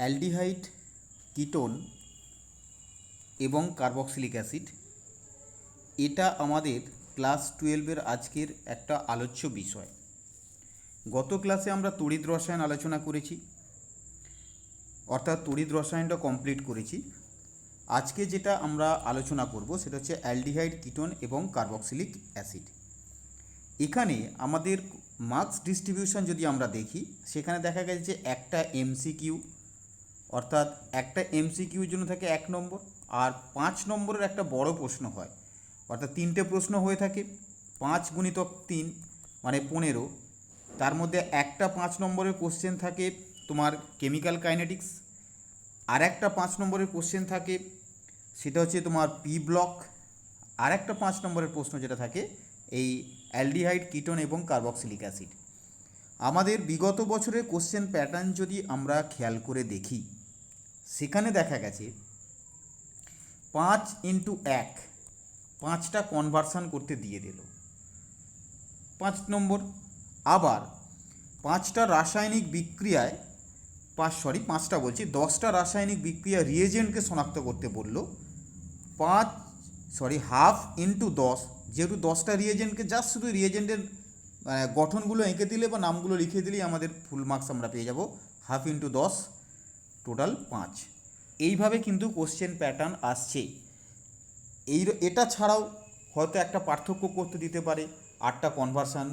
Aldehyde, ketone এবং carboxylic acid. এটা আমাদের ক্লাস টুয়েলভের আজকের একটা আলোচ্য বিষয়। গত ক্লাসে আমরা তড়িৎ রসায়ন আলোচনা করেছি, অর্থাৎ তড়িৎ রসায়নটা কমপ্লিট করেছি। আজকে যেটা আমরা আলোচনা করব সেটা হচ্ছে অ্যালডিহাইড, কিটোন এবং কার্বক্সিলিক অ্যাসিড। এখানে আমাদের মার্কস ডিস্ট্রিবিউশন যদি আমরা দেখি, সেখানে দেখা গেছে যে একটা এমসিকিউ অর্থাৎ একটা এমসিকিউর জন্য থাকে এক নম্বর আর পাঁচ নম্বরের একটা বড় প্রশ্ন হয়। অর্থাৎ তিনটে প্রশ্ন হয়ে থাকে, পাঁচ গুণিতক তিন মানে পনেরো। তার মধ্যে একটা পাঁচ নম্বরের কোশ্চেন থাকে তোমার কেমিক্যাল কাইনেটিক্স আর একটা পাঁচ নম্বরের কোশ্চেন থাকে সেটা হচ্ছে তোমার পি ব্লক আর একটা পাঁচ নম্বরের প্রশ্ন যেটা থাকে এই অ্যালডিহাইড, কিটোন এবং কার্বক্সিলিক অ্যাসিড। আমাদের বিগত বছরের কোশ্চেন প্যাটার্ন যদি আমরা খেয়াল করে দেখি সেখানে দেখা গেছে পাঁচ ইন্টু এক, পাঁচটা কনভার্সান করতে দিয়ে দিল। পাঁচ নম্বর, আবার পাঁচটা রাসায়নিক বিক্রিয়ায়, পাঁচ সরি পাঁচটা বলছি, দশটা রাসায়নিক বিক্রিয়া রিয়েজেন্টকে শনাক্ত করতে বলল, পাঁচ সরি হাফ ইন্টু দশ, যেহেতু দশটা রিয়েজেন্টকে জাস্ট শুধু রিয়েজেন্টের গঠনগুলো এঁকে দিলে বা নামগুলো লিখে দিলেই আমাদের ফুল মার্কস আমরা পেয়ে যাব। হাফ ইন্টু দশ টোটাল পাঁচ। এইভাবে কিন্তু কোশ্চেন প্যাটার্ন আসছে এই এটা ছাড়াও হয়তো একটা পার্থক্য করতে দিতে পারে, আটটা কনভার্সান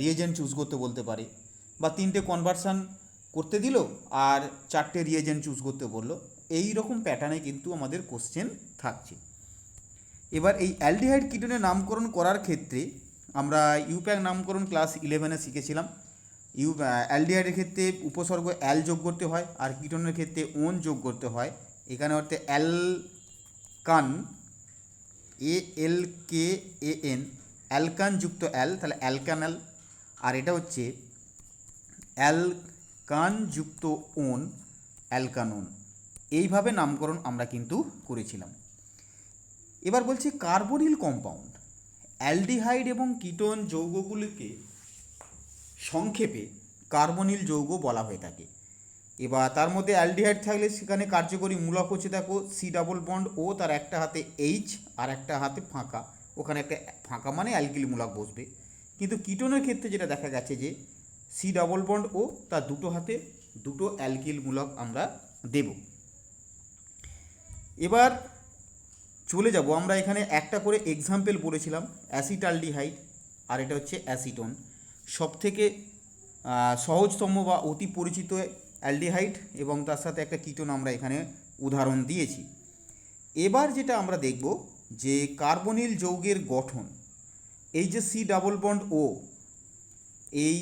রিয়েজেন্ট চুজ করতে বলতে পারে। বা তিনটে কনভার্সান করতে দিল আর চারটে রিয়েজেন্ট চুজ করতে বলল। এই রকম প্যাটার্নে কিন্তু আমাদের কোশ্চেন থাকছে। এবার এই অ্যালডিহাইড কিটোনের নামকরণ করার ক্ষেত্রে আমরা ইউপ্যাক নামকরণ ক্লাস ইলেভেনে শিখেছিলাম। ইউ অ্যালডিহাইডের ক্ষেত্রে উপসর্গ অ্যাল যোগ করতে হয় আর কিটোনের ক্ষেত্রে ওন যোগ করতে হয়। এখানে অর্থে অ্যাল কান, এ এল কে এ এন অ্যালকান যুক্ত অ্যাল, তাহলে অ্যালকানাল আর এটা হচ্ছে অ্যালকান যুক্ত ওন অ্যালকানোন এইভাবে নামকরণ আমরা কিন্তু করেছিলাম। এবার বলছি কার্বনিল কম্পাউন্ড। অ্যালডিহাইড এবং কিটোন যৌগগুলিকে সংক্ষেপে কার্বনিল যৌগ বলা হয়ে থাকে। এবার তার মধ্যে অ্যালডিহাইড থাকলে সেখানে কার্যকরী মূলক হচ্ছে দেখো সি ডাবল বন্ড ও তার একটা হাতে এইচ আর একটা হাতে ফাঁকা। ওখানে একটা ফাঁকা মানে অ্যালকিল মূলক বসবে। কিন্তু কিটোনের ক্ষেত্রে যেটা দেখা গেছে যে সি ডাবল বন্ড ও তার দুটো হাতে দুটো অ্যালকিল মূলক আমরা দেব। এবার চলে যাব, আমরা এখানে একটা করে এক্সাম্পল বলেছিলাম, অ্যাসিটালডিহাইড, আর এটা হচ্ছে অ্যাসিটন। সব থেকে সহজতম বা অতি পরিচিত অ্যালডিহাইড এবং তার সাথে একটা কিটোন আমরা এখানে উদাহরণ দিয়েছি। এবার যেটা আমরা দেখব যে কার্বনিল যৌগের গঠন এই যে সি ডাবল বন্ড ও এই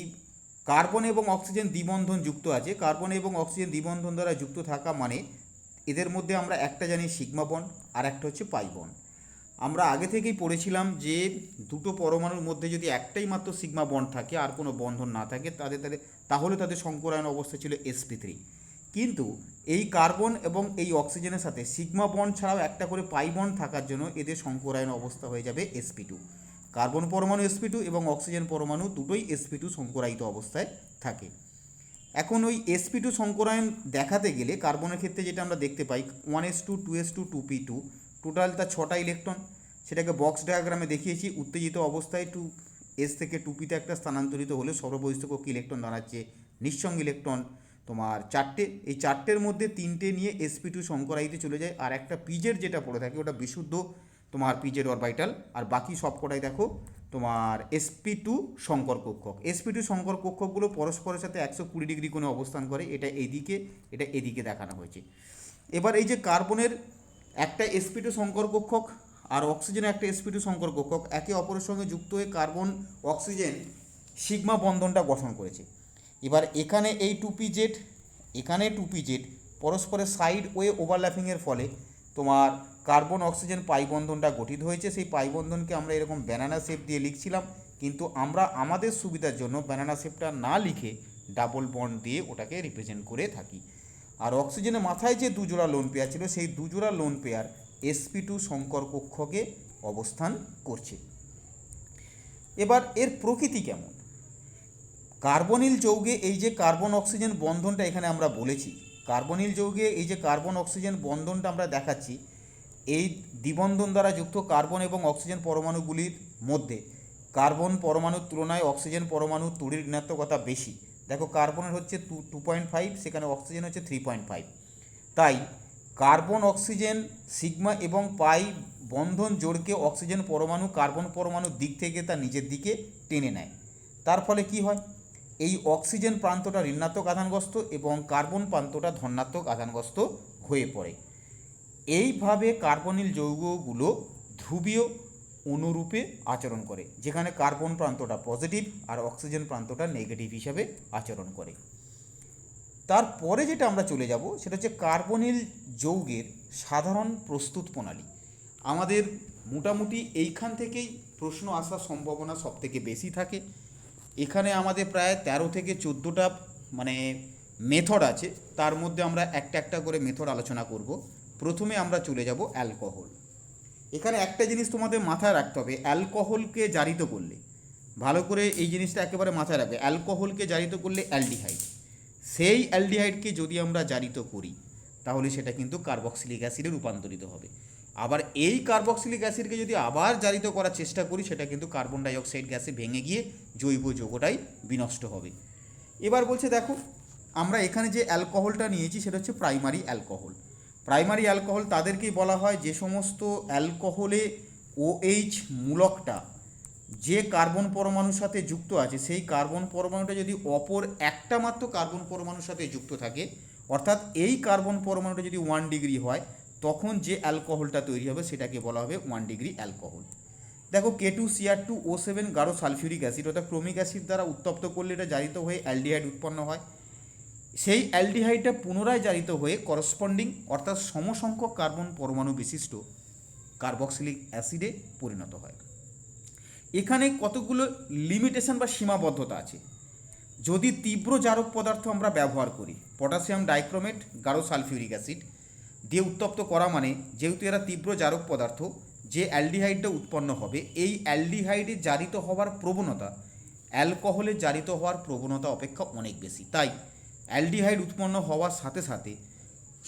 কার্বন এবং অক্সিজেন দ্বিবন্ধন যুক্ত আছে। কার্বন এবং অক্সিজেন দ্বিবন্ধন দ্বারা যুক্ত থাকা মানে এদের মধ্যে আমরা একটা জানি সিগমা বন্ড আর একটা হচ্ছে পাই বন্ড। আমরা আগে থেকেই পড়েছিলাম যে দুটো পরমাণুর মধ্যে যদি একটাই মাত্র সিগমা বন্ড থাকে, আর কোনো বন্ধন না থাকে, তাদের তাদের, তাহলে তাদের সংকরায়ন অবস্থা ছিল এসপি থ্রি কিন্তু এই কার্বন এবং এই অক্সিজেনের সাথে সিগমা বন্ড ছাড়াও একটা করে পাই বন্ড থাকার জন্য এদের সংকরায়ন অবস্থা হয়ে যাবে এসপি টু কার্বন পরমাণু এসপি টু এবং অক্সিজেন পরমাণু দুটোই এসপি টু সংকরায়িত অবস্থায় থাকে। এখন ওই এসপি টু সংকরায়ন দেখাতে গেলে কার্বনের ক্ষেত্রে যেটা আমরা দেখতে পাই one S two two S two two P two total তার ছটা ইলেকট্রন। সেটাকে বক্স ডায়াগ্রামে দেখিয়েছি, উত্তেজিত অবস্থায় টু এস থেকে টু পিতে একটা স্থানান্তরিত হলে সর্ববহিষ্ঠ কক্ষী ইলেকট্রন দাঁড়াচ্ছে, নিঃসঙ্গ ইলেকট্রন। তোমার চারটে, এই চারটের মধ্যে তিনটে নিয়ে এসপি টু সংকরাইতে চলে যায়, আর একটা পিজের যেটা পড়ে থাকে ওটা বিশুদ্ধ, তোমার পিজের অরবাইটাল আর বাকি সব কটাই দেখো, তোমার এসপি টু শঙ্কর কক্ষক এসপি টু শঙ্কর কক্ষকগুলো পরস্পরের সাথে একশো কুড়ি ডিগ্রি কোণে অবস্থান করে, এটা এদিকে এটা এদিকে দেখানো হয়েছে। এবার এই যে কার্বনের একটা এসপি টু শঙ্কর কক্ষক আর অক্সিজেনের একটা এসপি টু শঙ্কর কক্ষক একে অপরের সঙ্গে যুক্ত হয়ে কার্বন অক্সিজেন সিগমা বন্ধনটা গঠন করেছে। এবার এখানে এই টুপি জেট এখানে টুপি জেট পরস্পরের সাইড ওয়ে ওভারল্যাপিংয়ের ফলে তোমার কার্বন অক্সিজেন পাই বন্ধনটা গঠিত হয়েছে। সেই পাই বন্ধনকে আমরা এরকম ব্যানানা শেপ দিয়ে লিখছিলাম, কিন্তু আমরা আমাদের সুবিধার জন্য ব্যানানা শেপটা না লিখে ডাবল বন্ড দিয়ে ওটাকে রিপ্রেজেন্ট করে থাকি। আর অক্সিজেনের মাথায় যে দুজোড়া লোন পেয়ার ছিল, সেই দুজোড়া লোন পেয়ার এসপি টু শঙ্কর কক্ষকে অবস্থান করছে। এবার এর প্রকৃতি কেমন? কার্বনিল যৌগে এই যে কার্বন অক্সিজেন বন্ধনটা এখানে আমরা বলেছি, কার্বনিল যৌগে এই যে কার্বন অক্সিজেন বন্ধনটা আমরা দেখাচ্ছি, এই দ্বিবন্ধন দ্বারা যুক্ত কার্বন এবং অক্সিজেন পরমাণুগুলির মধ্যে, কার্বন পরমাণুর তুলনায় অক্সিজেন পরমাণুর তড়িৎ ঋণাত্মকতা বেশি দেখো কার্বনের হচ্ছে টু টু পয়েন্ট ফাইভ সেখানে অক্সিজেন হচ্ছে থ্রি পয়েন্ট ফাইভ তাই কার্বন অক্সিজেন সিগমা এবং পাই বন্ধন জোড়কে অক্সিজেন পরমাণু, কার্বন পরমাণুর দিক থেকে তার নিজের দিকে টেনে নেয়। তার ফলে কি হয়? এই অক্সিজেন প্রান্তটা ঋণাত্মক আধানগ্রস্ত এবং কার্বন প্রান্তটা ধনাত্মক আধানগ্রস্ত হয়ে পড়ে। এইভাবে কার্বনিল যৌগগুলো ধ্রুবীয় অনুরূপে আচরণ করে, যেখানে কার্বন প্রান্তটা পজিটিভ আর অক্সিজেন প্রান্তটা নেগেটিভ হিসাবে আচরণ করে। তারপরে যেটা আমরা চলে যাব, সেটা হচ্ছে কার্বনিল যৌগের সাধারণ প্রস্তুত প্রণালী। আমাদের মোটামুটি এইখান থেকেই প্রশ্ন আসার সম্ভাবনা সবথেকে বেশি থাকে। এখানে আমাদের প্রায় তেরো থেকে চোদ্দোটা মানে মেথড আছে। তার মধ্যে আমরা একটা একটা করে মেথড আলোচনা করব। প্রথমে আমরা চলে যাব অ্যালকোহল এখানে একটা জিনিস তোমাদের মাথায় রাখতে হবে, অ্যালকোহলকে জারিত করলে। ভালো করে এই জিনিসটা একেবারে মাথায় রাখবে, অ্যালকোহলকে জারিত করলে অ্যালডিহাইড। সেই অ্যালডিহাইডকে যদি আমরা জারিত করি, তাহলে সেটা কিন্তু কার্বক্সিলিক অ্যাসিডে রূপান্তরিত হবে। আবার এই কার্বক্সিলিক অ্যাসিডকে যদি আবার জারিত করার চেষ্টা করি, সেটা কিন্তু কার্বন ডাইঅক্সাইড গ্যাসে ভেঙে গিয়ে জৈব যৌগটাই বিনষ্ট হবে। এবার বলছে, দেখো, আমরা এখানে যে অ্যালকোহলটা নিয়েছি, সেটা হচ্ছে প্রাইমারি অ্যালকোহল। প্রাইমারি অ্যালকোহল তাদেরকেই বলা হয় যে সমস্ত অ্যালকোহলে ওএইচ মূলকটা যে কার্বন পরমাণুর সাথে যুক্ত আছে, সেই কার্বন পরমাণুটা যদি অপর একটা মাত্র কার্বন পরমাণুর সাথে যুক্ত থাকে, অর্থাৎ এই কার্বন পরমাণুটা যদি ওয়ান ডিগ্রি হয়, তখন যে অ্যালকোহলটা তৈরি হবে সেটাকে বলা হবে ওয়ান ডিগ্রি অ্যালকোহল। দেখো K two CR two O seven গাঢ় সালফিউরিক অ্যাসিড অর্থাৎ ক্রোমিক অ্যাসিড দ্বারা উত্তপ্ত করলে এটা জারিত হয়ে অ্যালডিহাইড উৎপন্ন হয়। সেই অ্যালডিহাইডটা পুনরায় জারিত হয়ে করসপন্ডিং অর্থাৎ সমসংখ্যক কার্বন পরমাণু বিশিষ্ট কার্বক্সিলিক অ্যাসিডে পরিণত হয়। এখানে কতগুলো লিমিটেশন বা সীমাবদ্ধতা আছে? যদি তীব্র জারক পদার্থ আমরা ব্যবহার করি পটাশিয়াম ডাইক্রোমেট গাঢ় সালফিউরিক অ্যাসিড দিয়ে উত্তপ্ত করা মানে যেহেতু এরা তীব্র জারক পদার্থ, যে অ্যালডিহাইডটা উৎপন্ন হবে, এই অ্যালডিহাইডে জারিত হওয়ার প্রবণতা, অ্যালকোহলে জারিত হওয়ার প্রবণতা অপেক্ষা অনেক বেশি। তাই অ্যালডিহাইড উৎপন্ন হওয়ার সাথে সাথে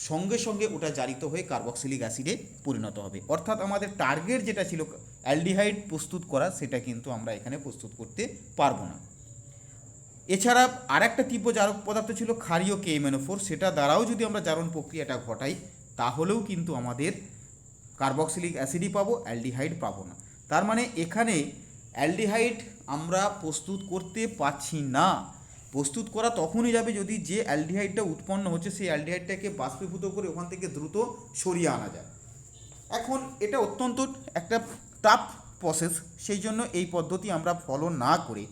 সঙ্গে সঙ্গে ওটা জারিত হয়ে কার্বক্সিলিক অ্যাসিডে পরিণত হবে। অর্থাৎ আমাদের টার্গেট যেটা ছিল অ্যালডিহাইড প্রস্তুত করা, সেটা কিন্তু আমরা এখানে প্রস্তুত করতে পারব না। এছাড়া আরেকটা তীব্র জারক পদার্থ ছিল ক্ষারীয় কেএমএনও সেটা দ্বারাও যদি আমরা জারণ প্রক্রিয়াটা ঘটাই, তাহলেও কিন্তু আমাদের কার্বক্সিলিক অ্যাসিডই পাবো, অ্যালডিহাইড পাবো না। তার মানে এখানে অ্যালডিহাইড আমরা প্রস্তুত করতে পারছি না। প্রস্তুত করা তখনই যাবে যদি যে অ্যালডিহাইডটা উৎপন্ন হচ্ছে, সেই অ্যালডিহাইডটাকে বাষ্পীভূত করে ওখান থেকে দ্রুত সরিয়ে আনা যায়। এখন এটা অত্যন্ত একটা টাফ প্রসেস সেই জন্য এই পদ্ধতি আমরা ফলো না করে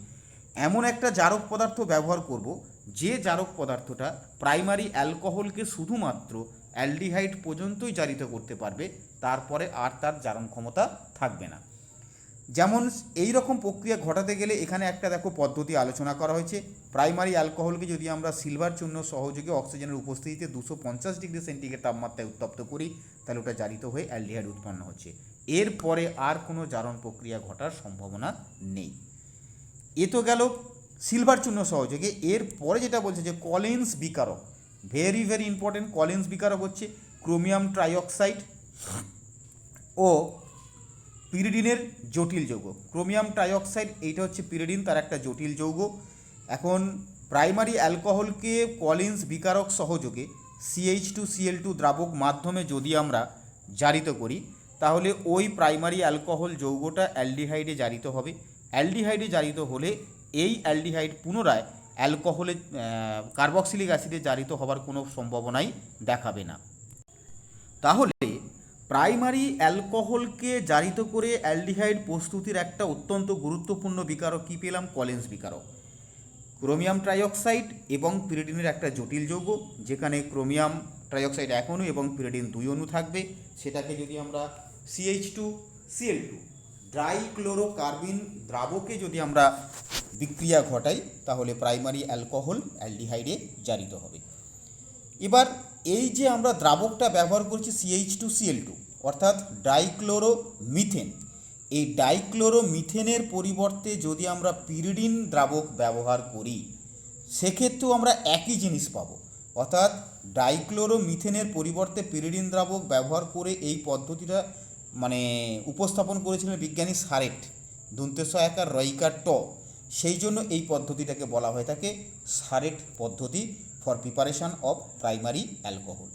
এমন একটা জারক পদার্থ ব্যবহার করব, যে জারক পদার্থটা প্রাইমারি অ্যালকোহলকে শুধুমাত্র অ্যালডিহাইড পর্যন্তই জারিত করতে পারবে, তারপরে আর তার জারণ ক্ষমতা থাকবে না। যেমন এই রকম প্রক্রিয়া ঘটাতে গেলে এখানে একটা দেখো পদ্ধতি আলোচনা করা হয়েছে। প্রাইমারি অ্যালকোহলকে যদি আমরা সিলভার চূর্ণ সহযোগে অক্সিজেনের উপস্থিতিতে দুশো পঞ্চাশ ডিগ্রি সেন্টিগ্রেড তাপমাত্রায় উত্তপ্ত করি, তাহলে ওটা জারিত হয়ে অ্যালডিহাইড উৎপন্ন হচ্ছে। এরপরে আর কোনো জারণ প্রক্রিয়া ঘটার সম্ভাবনা নেই। এ তো গেল সিলভার চূর্ণ সহযোগে। এরপরে যেটা বলছে যে কলিন্স বিকারক ভেরি ভেরি ইম্পর্টেন্ট কলিন্স বিকারক হচ্ছে ক্রোমিয়াম ট্রাইঅক্সাইড ও পিরিডিনের জটিল যৌগ। ক্রোমিয়াম ট্রাইঅক্সাইড এইটা হচ্ছে পিরিডিন তার একটা জটিল যৌগ। এখন প্রাইমারি অ্যালকোহলকে কলিন্স বিকারক সহযোগে সিএইচ টু সিএল টু দ্রাবক মাধ্যমে যদি আমরা জারিত করি, তাহলে ওই প্রাইমারি অ্যালকোহল যৌগটা অ্যালডিহাইডে জারিত হবে। অ্যালডিহাইডে জারিত হলে এই অ্যালডিহাইড পুনরায় অ্যালকোহলে কার্বক্সিলিক অ্যাসিডে জারিত হবার কোনো সম্ভাবনাই দেখাবে না। তাহলে প্রাইমারি অ্যালকোহলকে জারিত করে অ্যালডিহাইড প্রস্তুতির একটা অত্যন্ত গুরুত্বপূর্ণ বিকারক কী পেলাম? কলেন্স বিকারক। ক্রোমিয়াম ট্রাইঅক্সাইড এবং পিরিডিনের একটা জটিল যৌগ, যেখানে ক্রোমিয়াম ট্রাইঅক্সাইড এক অণু এবং পিরিডিন দুই অণু থাকবে। সেটাকে যদি আমরা সিএইচ টু সিএল টু ড্রাইক্লোরোকার্বিন দ্রাবকে যদি আমরা বিক্রিয়া ঘটাই, তাহলে প্রাইমারি অ্যালকোহল অ্যালডিহাইডে জারিত হবে। এবার এই যে আমরা দ্রাবকটা ব্যবহার করছি সিএইচ টু সিএল টু অর্থাৎ ডাইক্লোরোমিথেন এই ডাইক্লোরোমিথেনের পরিবর্তে যদি আমরা পিরিডিন দ্রাবক ব্যবহার করি, সেক্ষেত্রেও আমরা একই জিনিস পাবো। অর্থাৎ ডাইক্লোরোমিথেনের পরিবর্তে পিরিডিন দ্রাবক ব্যবহার করে এই পদ্ধতিটা মানে উপস্থাপন করেছিলেন বিজ্ঞানী সারেট দন্তেশ একার রয়িকার ট সেই জন্য এই পদ্ধতিটাকে বলা হয়ে থাকে সারেট পদ্ধতি। For preparation of primary alcohol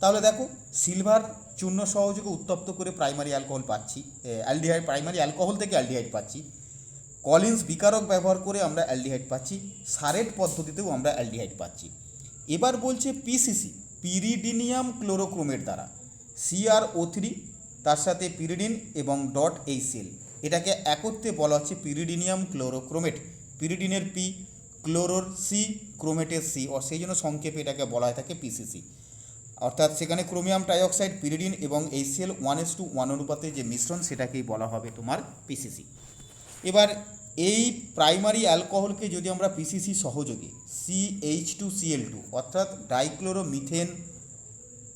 তাহলে দেখো সিলভার চূর্ণ সহযোগে উত্তপ্ত করে প্রাইমারি অ্যালকোহল পাচ্ছি অ্যালডিহাইড প্রাইমারি অ্যালকোহল থেকে অ্যালডিহাইড পাচ্ছি। কলিন্স বিকারক ব্যবহার করে আমরা অ্যালডিহাইড পাচ্ছি সারেট পদ্ধতিতেও আমরা অ্যালডিহাইড পাচ্ছি। এবার বলছে পিসিসি পিরিডিনিয়াম ক্লোরোক্রোমেট দ্বারা সিআর ও থ্রি তার সাথে পিরিডিন এবং ডট এইচএল এটাকে একত্রে বলা হচ্ছে পিরিডিনিয়াম ক্লোরোক্রোমেট পিরিডিনের পি ক্লোরোর সি ক্রোমেটের সি ও সেই জন্য সংক্ষেপে এটাকে বলা হয় থাকে পিসিসি অর্থাৎ সেখানে ক্রোমিয়াম টাইঅক্সাইড পিরিডিন এবং HCL one is to one অনুপাতে যে মিশ্রণ, সেটাকেই বলা হবে তোমার পিসিসি এবার এই প্রাইমারি অ্যালকোহলকে যদি আমরা পিসিসি সহযোগে সিএইচ টু সিএল টু অর্থাৎ ডাইক্লোরোমিথেন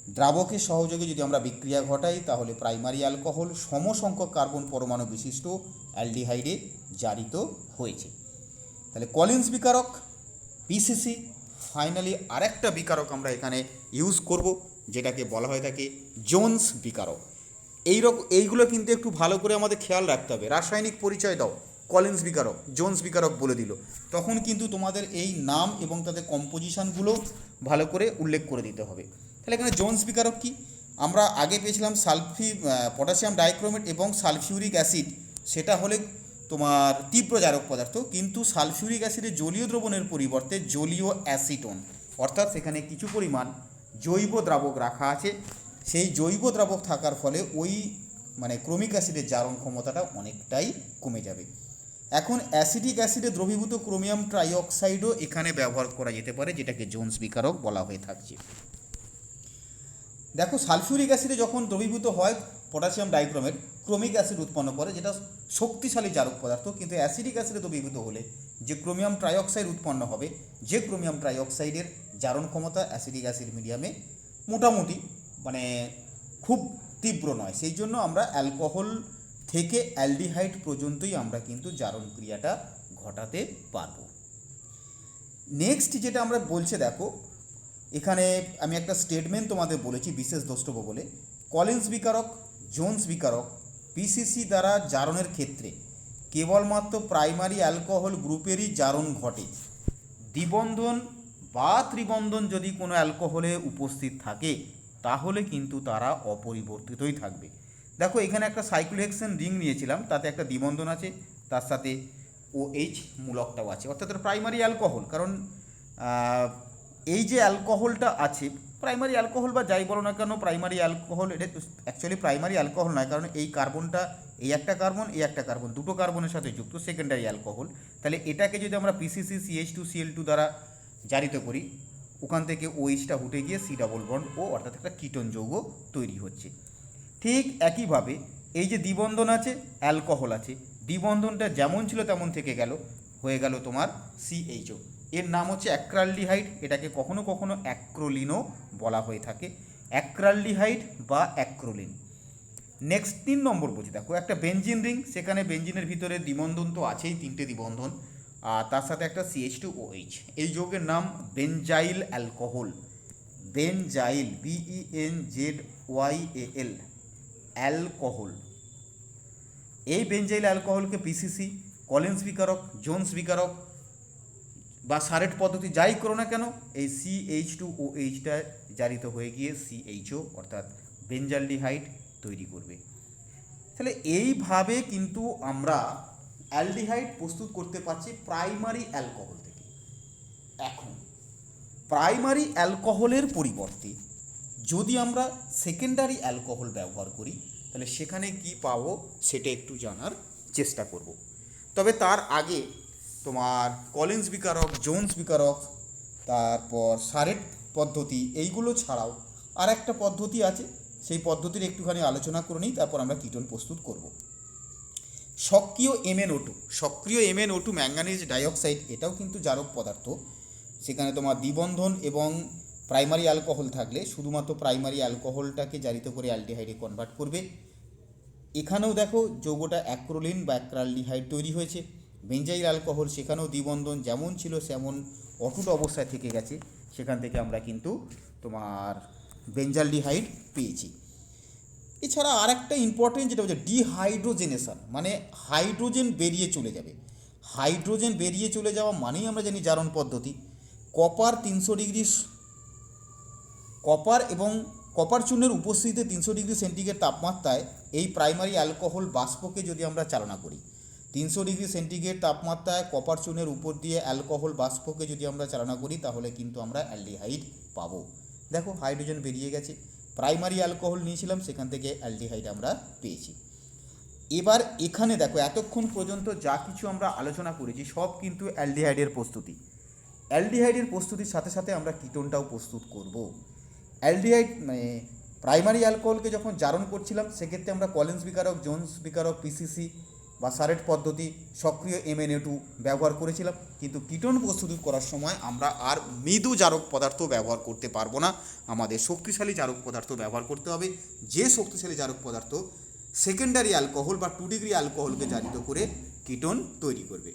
দ্রাবকের সহযোগে যদি আমরা বিক্রিয়া ঘটাই, তাহলে প্রাইমারি অ্যালকোহল সমসংখ্যক কার্বন পরমাণু বিশিষ্ট অ্যালডিহাইডে জারিত হয়েছে। তাহলে কলিন্স বিকারক, পিসিসি, ফাইনালি আরেকটা বিকারক আমরা এখানে ইউজ করব, যেটাকে বলা হয়ে থাকে জোনস বিকারক। এই রকম এইগুলো কিন্তু একটু ভালো করে আমাদের খেয়াল রাখতে হবে। রাসায়নিক পরিচয় দাও। কলিন্স বিকারক, জোনস বিকারক বলে দিল। তখন কিন্তু তোমাদের এই নাম এবং তাদের কম্পোজিশানগুলো ভালো করে উল্লেখ করে দিতে হবে। তাহলে এখানে জোনস বিকারক কি? আমরা আগে পেয়েছিলাম সালফি পটাশিয়াম ডাইক্রোমেট এবং সালফিউরিক অ্যাসিড। সেটা হলে তোমার তীব্র জারক পদার্থ, কিন্তু সালফিউরিক অ্যাসিডে জলীয় দ্রবণের পরিবর্তে জলীয় অ্যাসিটন, অর্থাৎ সেখানে কিছু পরিমাণ জৈব দ্রাবক রাখা আছে। সেই জৈব দ্রাবক থাকার ফলে ওই মানে ক্রমিক অ্যাসিডের জারণ ক্ষমতাটা অনেকটাই কমে যাবে। এখন অ্যাসিডিক অ্যাসিডে দ্রবীভূত ক্রোমিয়াম ট্রাইঅক্সাইডও এখানে ব্যবহার করা যেতে পারে, যেটাকে জোনস বিকারক বলা হয়ে থাকছে। দেখো, সালফিউরিক অ্যাসিডে যখন দ্রবীভূত হয় পটাশিয়াম ডাইক্রোমেট ক্রোমিক অ্যাসিড উৎপন্ন করে, যেটা শক্তিশালী জারক পদার্থ, কিন্তু অ্যাসিডিক অ্যাসিডে দ্রবীভূত হলে যে ক্রোমিয়াম ট্রাইঅক্সাইড উৎপন্ন হবে, যে ক্রোমিয়াম ট্রাইঅক্সাইডের জারণ ক্ষমতা অ্যাসিডিক অ্যাসিড মিডিয়ামে মোটামুটি মানে খুব তীব্র নয়। সেই জন্য আমরা অ্যালকোহল থেকে অ্যালডিহাইড পর্যন্তই আমরা কিন্তু জারণ ক্রিয়াটা ঘটাতে পারব। নেক্সট যেটা আমরা বলছে, দেখো, এখানে আমি একটা স্টেটমেন্ট তোমাদের বলেছি, বিশেষ দ্রষ্টব্য বলে। কলিন্স বিকারক জোনস বিকারক পিসিসি দ্বারা জারণের ক্ষেত্রে কেবলমাত্র প্রাইমারি অ্যালকোহল গ্রুপেরই জারণ ঘটে। দ্বিবন্ধন বা ত্রিবন্ধন যদি কোনো অ্যালকোহলে উপস্থিত থাকে, তাহলে কিন্তু তারা অপরিবর্তিতই থাকবে। দেখো, এখানে একটা সাইক্লোহেক্সেন রিং নিয়েছিলাম, তাতে একটা দ্বিবন্ধন আছে, তার সাথে ও এইচ মূলকটাও আছে। অর্থাৎ প্রাইমারি অ্যালকোহল কারণ এই যে অ্যালকোহলটা আছে প্রাইমারি অ্যালকোহল বা যাই বলো না কেন প্রাইমারি অ্যালকোহল এটা অ্যাকচুয়ালি প্রাইমারি অ্যালকোহল নয়, কারণ এই কার্বনটা এই একটা কার্বন এই একটা কার্বন দুটো কার্বনের সাথে যুক্ত সেকেন্ডারি অ্যালকোহল তাহলে এটাকে যদি আমরা PCC CH two CL two দ্বারা জারিত করি, ওখান থেকে ওইচটা উঠে গিয়ে সি ডাবল বন্ড ও অর্থাৎ একটা কিটন যৌগ তৈরি হচ্ছে। ঠিক একইভাবে এই যে দ্বিবন্ধন আছে অ্যালকোহল আছে, দ্বিবন্ধনটা যেমন ছিল তেমন থেকে গেল, হয়ে গেল তোমার সিএইচও এর নাম হচ্ছে অ্যাক্রালডিহাইড। এটাকে কখনো কখনো অ্যাক্রোলিনও বলা হয়ে থাকে। অ্যাক্রালডিহাইড বা অ্যাক্রোলিন। নেক্সট তিন নম্বর বুঝি দেখো, একটা বেঞ্জিন রিং। সেখানে বেঞ্জিনের ভিতরে দ্বিবন্ধন তো আছেই, তিনটে দ্বিবন্ধন। আর তার সাথে একটা সিএইচ টু ওএইচ এই যৌগের নাম benzyl alcohol. Benzyl B E N Z Y A L alcohol. এই বেনজাইল অ্যালকোহলকে পিসিসি কলিন্স বিকারক, জোনস বিকারক বা সারেট পদ্ধতি যাই করো না কেন, এই সি এইচ টু ও এইচটা জারিত হয়ে গিয়ে সিএইচও অর্থাৎ বেঞ্জালডিহাইড তৈরি করবে। তাহলে এইভাবে কিন্তু আমরা অ্যালডিহাইড প্রস্তুত করতে পারছি প্রাইমারি অ্যালকোহল থেকে। এখন, প্রাইমারি অ্যালকোহলের পরিবর্তে যদি আমরা সেকেন্ডারি অ্যালকোহল ব্যবহার করি, তাহলে সেখানে কি পাবো সেটা একটু জানার চেষ্টা করব। তবে তার আগে তোমার কলিন্স বিকারক, জোনস বিকারক, তারপর সারেট পদ্ধতি, এইগুলো ছাড়াও আর একটা পদ্ধতি আছে। সেই পদ্ধতির একটুখানি আলোচনা করে নিই, তারপর আমরা কিটন প্রস্তুত করব। সক্রিয় এমএনও টু সক্রিয় এমএনও টু ম্যাঙ্গানিজ ডাইঅক্সাইড, এটাও কিন্তু জারক পদার্থ। সেখানে তোমার দ্বিবন্ধন এবং প্রাইমারি অ্যালকোহল থাকলে শুধুমাত্র প্রাইমারি অ্যালকোহলটাকে জারিত করে অ্যালডিহাইডে কনভার্ট করবে। এখানেও দেখো যৌগটা অ্যাক্রোলিন বা অ্যাক্রালডিহাইড তৈরি হয়েছে। বেঞ্জাইল অ্যালকোহল সেখানেও দ্বিবন্ধন যেমন ছিল সেমন অটুট অবস্থায় থেকে গেছে। সেখান থেকে আমরা কিন্তু তোমার বেঞ্জালডিহাইড পেয়েছি। এছাড়া আর একটা ইম্পর্টেন্ট যেটা হচ্ছে ডিহাইড্রোজেনেশন মানে হাইড্রোজেন বেরিয়ে চলে যাবে। হাইড্রোজেন বেরিয়ে চলে যাওয়া মানেই আমরা জানি জারণ পদ্ধতি। কপার তিনশো ডিগ্রি কপার এবং কপার চূর্ণের উপস্থিতিতে তিনশো ডিগ্রি সেন্টিগ্রেড তাপমাত্রায় এই প্রাইমারি অ্যালকোহল বাষ্পকে যদি আমরা চালনা করি তিনশো ডিগ্রি সেন্টিগ্রেড তাপমাত্রায় কপার চুনের উপর দিয়ে অ্যালকোহল বাষ্পকে যদি আমরা চালনা করি, তাহলে কিন্তু আমরা অ্যালডিহাইড পাবো। দেখো, হাইড্রোজেন বেরিয়ে গেছে। প্রাইমারি অ্যালকোহল নিয়েছিলাম, সেখান থেকে অ্যালডিহাইড আমরা পেয়েছি। এবার এখানে দেখো, এতক্ষণ পর্যন্ত যা কিছু আমরা আলোচনা করেছি, সব কিন্তু অ্যালডিহাইডের প্রস্তুতি। অ্যালডিহাইডের প্রস্তুতির সাথে সাথে আমরা কিটোনটাও প্রস্তুত করব। অ্যালডিহাইড মানে প্রাইমারি অ্যালকোহলকে যখন জারণ করছিলাম, সেক্ষেত্রে আমরা কলেন্স বিকারক, জোন্স বিকারক, পিসিসি বা সারেট পদ্ধতি সক্রিয় এমএনএ টু ব্যবহার করেছিলাম, কিন্তু কীটন প্রস্তুত করার সময় আমরা আর মৃদু জারক পদার্থ ব্যবহার করতে পারব না। আমাদের শক্তিশালী জারক পদার্থ ব্যবহার করতে হবে। যে শক্তিশালী জারক পদার্থ সেকেন্ডারি অ্যালকোহল বা টু ডিগ্রি অ্যালকোহলকে জারিত করে কীটন তৈরি করবে।